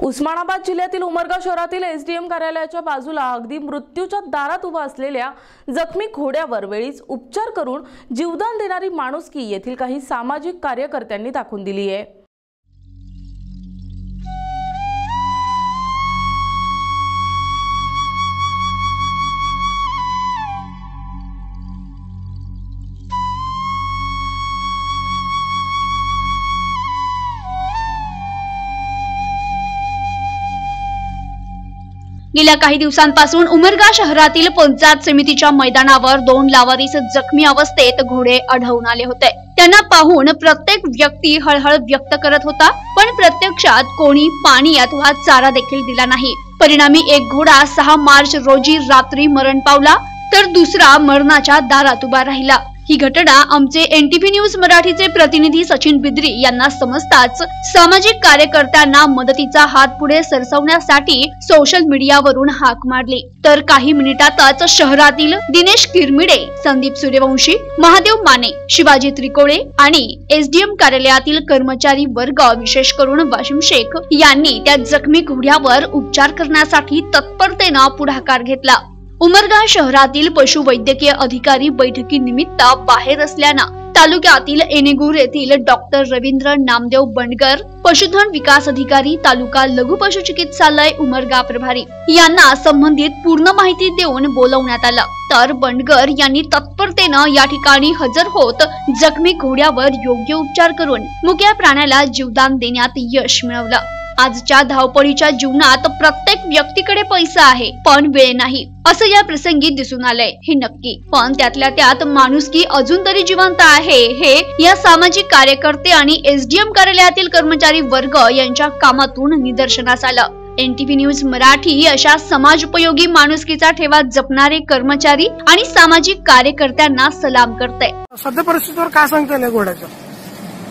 उस्मानाबाद जिल्ह्यातील उमरगा शहरातील एसडीएम कार्यालयाच्या बाजूला अगदी मृत्यूच्या दारात उभा असलेल्या जखमी घोड्यावर वेळीच उपचार करून जीवदान देणारी माणुसकी येथील काही सामाजिक कार्यकर्त्यांनी दाखवून दिली आहे. गेल्या काही दिवसांपासून उमरगा शहरातील पंचायत समितीच्या मैदानावर दोन लावारीस जखमी अवस्थेत घोडे आढळून आले होते. त्यांना पाहून प्रत्येक व्यक्ती हळहळ व्यक्त करत होता पण प्रत्यक्षात कोणी पाणी अथवा चारा देखील दिला नाही. परिणामी एक घोडा सहा मार्च रोजी रात्री मरण पावला तर दुसरा मरणाच्या दारात उभा राहिला. ही घटना आमचे एनटीव्ही न्यूज मराठीचे प्रतिनिधी सचिन बिद्री यांना समजताच सामाजिक कार्यकर्त्यांना मदतीचा हात पुढे सरसवण्यासाठी सोशल मीडियावरून हाक मारली. तर काही मिनिटातच शहरातील दिनेश किरमिडे संदीप सूर्यवंशी महादेव माने शिवाजी त्रिकोळे आणि एसडीएम कार्यालयातील कर्मचारी वर्ग विशेष करून वाशिम शेख यांनी त्या जखमी घोड्यावर उपचार करण्यासाठी तत्परतेनं पुढाकार घेतला. उमरगा शहरातील पशुवैद्यकीय अधिकारी बैठकीनिमित्त बाहेर असल्यानं तालुक्यातील एनेगूर येथील डॉक्टर रवींद्र नामदेव बंडगर पशुधन विकास अधिकारी तालुका लघु पशु चिकित्सालय उमरगा प्रभारी यांना संबंधित पूर्ण माहिती देऊन बोलवण्यात आलं. तर बंडगर यांनी तत्परतेनं या ठिकाणी हजर होत जखमी घोड्यावर योग्य उपचार करून मुक्या प्राण्याला जीवदान देण्यात यश मिळवलं. आजच्या धावपळीच्या जीवनात प्रत्येक व्यक्तीकडे पैसा आहे पण वेळ नाही. असं या प्रसंगी दिसून आलंय. हे नक्की. पण त्यातल्या त्यात माणुसकी अजून तरी जिवंत आहे हे या सामाजिक कार्यकर्ते आणि एसडीएम कार्यालयातील कर्मचारी वर्ग यांच्या कामातून निदर्शनास आलं. एनटीव्ही न्यूज मराठी अशा समाजोपयोगी माणुसकीचा ठेवा जपणारे कर्मचारी आणि सामाजिक कार्यकर्त्यांना सलाम करते सध्या परिस्थितीवर काय सांगता येईल घोड्याचं?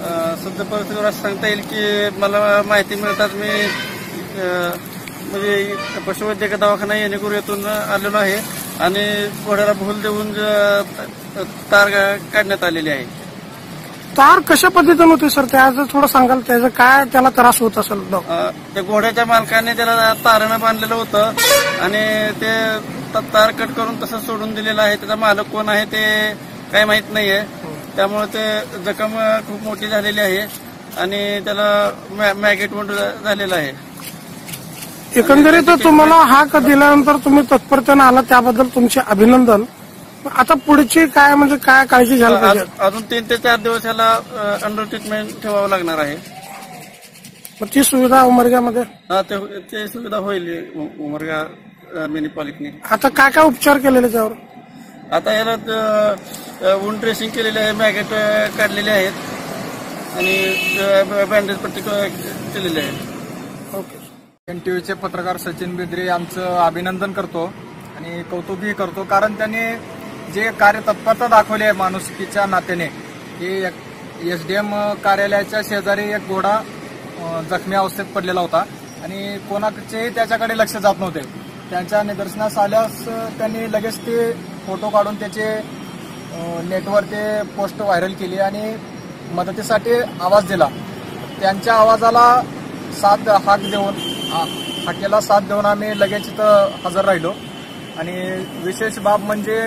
सध्या परिस्थितीवर असं सांगता येईल की मला माहिती मिळतात मी म्हणजे पशुवैद्यकीय दवाखाना येणेकरू येथून आलेलो आहे आणि घोड्याला भूल देऊन तार काढण्यात आलेली आहे. तार कशा पद्धतीने होते सर? त्याचं थोडं सांगाल त्याचं काय त्याला त्रास होत असेल? त्या घोड्याच्या मालकाने त्याला तारानं बांधलेलं होतं आणि ते त- तार कट करून तसं सोडून दिलेलं आहे. त्याचा मालक कोण आहे ते काही माहीत नाहीये. त्यामुळे ते जखम खूप मोठी झालेली आहे आणि त्याला मॅगेट वंड झालेला आहे. एकंदरीत तुम्हाला हाक दिल्यानंतर तुम्ही तत्परतेने आला त्याबद्दल तुमचे अभिनंदन. आता पुढची काय म्हणजे काय काळजी घ्यायला पाहिजे? अजून तीन ते चार दिवस याला अंडर ट्रीटमेंट ठेवावं लागणार आहे. मग ती सुविधा उमरग्यामध्ये? हा, ते ते सुविधा होईल उमरगा म्युनिसिपालिटीने आता काय काय उपचार केलेले त्यावर? आता याला वुंड ड्रेसिंग केलेले आहे मॅगेट काढलेले आहेत. आणि बँडेज पट्टी केलेले आहे. ओके. एन टी व्हीचे पत्रकार सचिन बेद्रे यांचं अभिनंदन करतो आणि कौतुकही करतो कारण त्यांनी जे कार्य तत्परता दाखवली आहे माणुसकीच्या नात्याने की एस डी एम कार्यालयाच्या शेजारी एक घोडा जखमी अवस्थेत पडलेला होता. आणि कोणाचेही त्याच्याकडे लक्ष जात नव्हते. त्यांच्या निदर्शनास आल्यास त्यांनी लगेच ते फोटो काढून त्याचे नेटवर ते पोस्ट व्हायरल केली आणि मदतीसाठी आवाज दिला. त्यांच्या आवाजाला साथ हाक देऊन हाकेला साथ देऊन आम्ही लगेच इथं हजर राहिलो. आणि विशेष बाब म्हणजे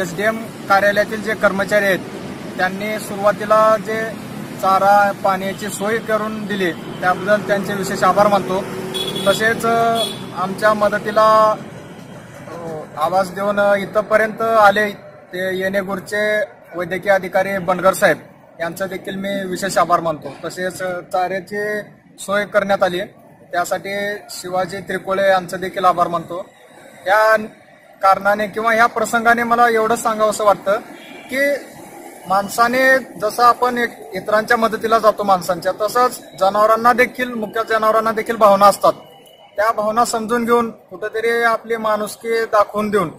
एस डी एम कार्यालयातील जे कर्मचारी आहेत त्यांनी सुरुवातीला जे चारा पाण्याची सोय करून दिली त्याबद्दल त्यांचे विशेष आभार मानतो. तसेच आमच्या मदतीला आवाज देऊन इथंपर्यंत आले ते येणेगूरचे वैद्यकीय अधिकारी बनगर साहेब. यांचा देखील मी विशेष आभार मानतो. तसेच चाऱ्याची सोय करण्यात आली त्यासाठी शिवाजी त्रिकोळे यांचं देखील आभार मानतो. या कारणाने किंवा ह्या प्रसंगाने मला एवढंच सांगावं वाटतं की माणसाने जसं आपण एक इतरांच्या मदतीला जातो माणसांच्या तसंच जनावरांना देखील मुख्य जनावरांना देखील भावना असतात. त्या भावना समजून घेऊन कुठेतरी आपली माणुसकी दाखवून देऊन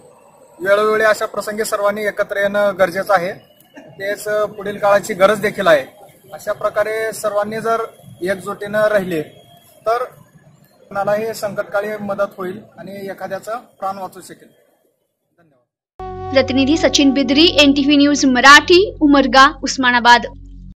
वेळोवेळी अशा प्रसंगी सर्वांनी एकत्र येणं गरजेचं आहे. तेच पुढील काळाची गरज देखील आहे. अशा प्रकारे सर्वांनी जर एकजुटीनं राहिले तर कोणालाही संकटकाळी मदत होईल आणि एखाद्याचा प्राण वाचू शकेल. धन्यवाद. प्रतिनिधी सचिन बिद्री एनटीव्ही न्यूज मराठी उमरगा उस्मानाबाद.